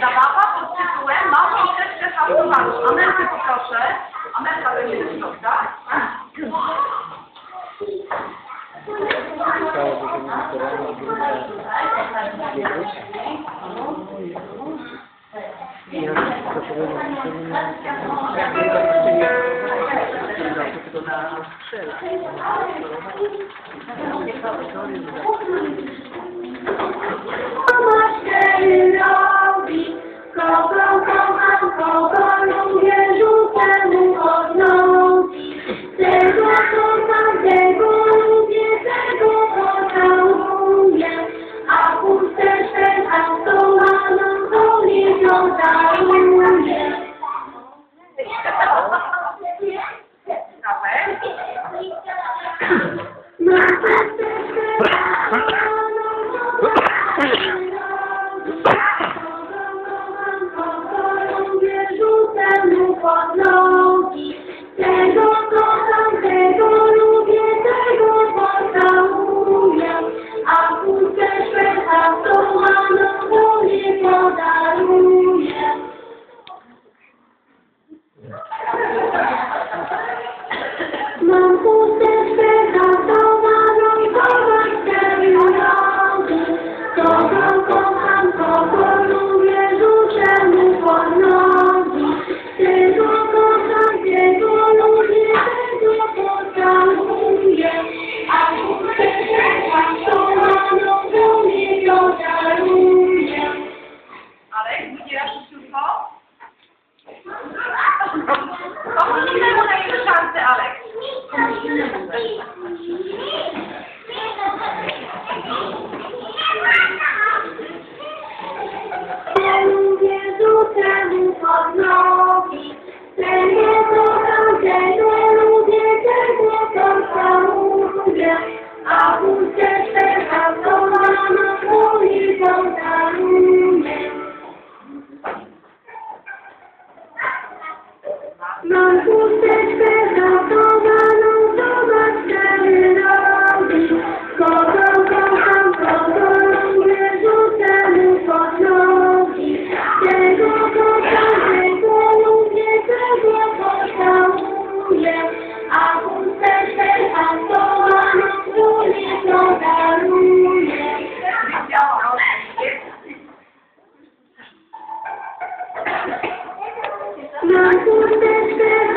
Zabawa pod tytułem Małą teczkę hałtowaną. Amerkę poproszę. Amerka będzie do środka. Ja, to powiem, że nie ma na strzela. Mama się robi, kogo kocham, kogo lubię, rzucę mu od nogi. Tego kocham, tego lubię, tego pocałuję, a pusteczkę zastołaną to nie wiązałuję. Yeah. Sans vous, cette Thank you.